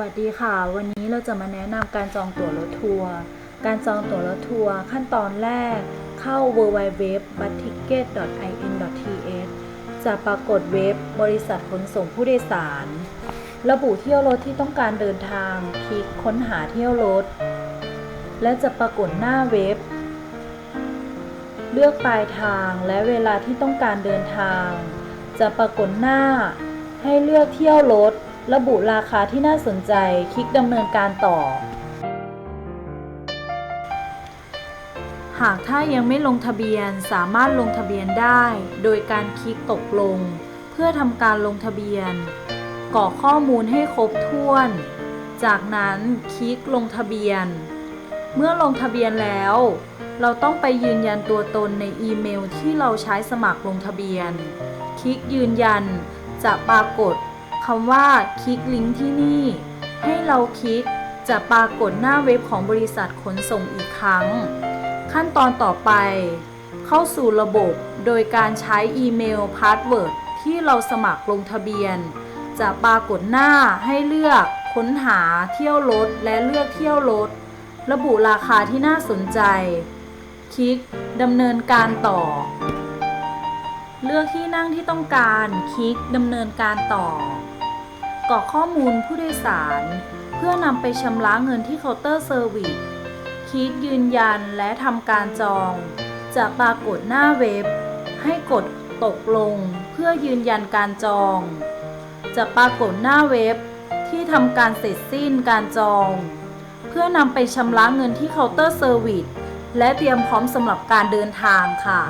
วัสดีค่ะ วันนี้เราจะมาแนะนำการจองตั๋วรถทัวร์ การจองตั๋วรถทัวร์ขั้นตอนแรกเข้า www.buticket.in.th จะปรากฏเว็บบริษัทขนส่งผู้โดยสาร ระบุเที่ยวรถที่ต้องการเดินทาง คลิกค้นหาเที่ยวรถ และจะปรากฏหน้าเว็บ เลือกปลายทางและเวลาที่ต้องการเดินทาง จะปรากฏหน้าให้เลือกเที่ยวรถ ระบุราคาที่น่าสนใจ คลิกดำเนินการต่อ หากถ้ายังไม่ลงทะเบียนสามารถลงทะเบียนได้ โดยการคลิกตกลง เพื่อทำการลงทะเบียนกรอกข้อมูลให้ครบถ้วน จากนั้นคลิกลงทะเบียน เมื่อลงทะเบียนแล้ว เราต้องไปยืนยันตัวตนในอีเมลที่เราใช้สมัครลงทะเบียน คลิกยืนยันจะปรากฏ คำว่าคลิกลิงก์ที่นี่ ให้เราคลิกจะปรากฏหน้าเว็บของบริษัทขนส่งอีกครั้ง ขั้นตอนต่อไป เข้าสู่ระบบโดยการใช้อีเมลพาสเวิร์ดที่เราสมัครลงทะเบียน จะปรากฏหน้าให้เลือกค้นหาเที่ยวรถและเลือกเที่ยวรถระบุราคาที่น่าสนใจ คลิกดำเนินการต่อ เลือกที่นั่งที่ต้องการ คลิกดำเนินการต่อ กรอกข้อมูลผู้โดยสาร เพื่อนำไปชำระเงินที่เคาน์เตอร์เซอร์วิสคลิกยืนยันและทำการจอง จะปรากฏหน้าเว็บ ให้กดตกลงเพื่อยืนยันการจอง จะปรากฏหน้าเว็บที่ทำการเสร็จสิ้นการจอง เพื่อนำไปชำระเงินที่เคาน์เตอร์เซอร์วิสและเตรียมพร้อมสำหรับการเดินทางค่ะ